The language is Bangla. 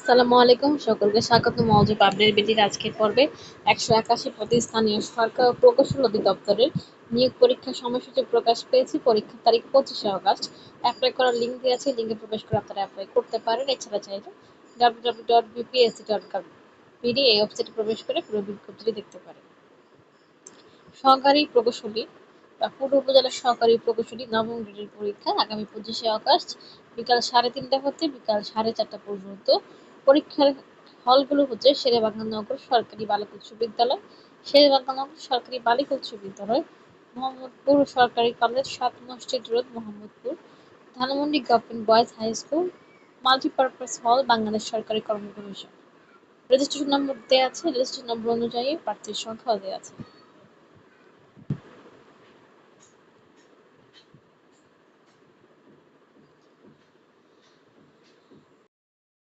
আসসালামু আলাইকুম। সকলকে স্বাগত। মৌজুদ আপডেট বিটির আজকের পর্বে একশো একাশি পদে স্থানীয় সরকার ও প্রকৌশল অধিদপ্তরের নিয়োগ পরীক্ষার সময়সূচি প্রকাশ পেয়েছে। পরীক্ষার তারিখ পঁচিশে আগস্ট। অ্যাপ্লাই করার লিঙ্ক দেওয়া আছে। লিঙ্কে প্রবেশ করে আপনারা অ্যাপ্লাই করতে পারেন। এছাড়া চাইলে W W dot BPSC dot com BD এই ওয়েবসাইটে প্রবেশ করে পুরো বিজ্ঞপ্তিটি দেখতে পারেন। সহকারী প্রকৌশলী বা পূর্ব উপজেলার সহকারী প্রকৌশলী নবম গ্রেডের পরীক্ষা আগামী পঁচিশে আগস্ট বিকাল সাড়ে তিনটা হতে বিকাল সাড়ে চারটা পর্যন্ত পরীক্ষার হলগুলো হচ্ছে শেরেবাংলা নগর সরকারি বালিকা উচ্চ বিদ্যালয় শেরেবাংলা নগর সরকারি বালিকা উচ্চ বিদ্যালয়, মোহাম্মদপুর সরকারি কলেজ, সাত মসজিদ road, Mohammadpur, Dhanmondi government boys high school, multipurpose hall, Bangladesh সরকারি কর্ম কমিশন রেজিস্ট্রেশন নম্বর দেওয়া আছে, রেজিস্ট্রেশন নম্বর অনুযায়ী প্রার্থীর সংখ্যাও দেওয়া আছে।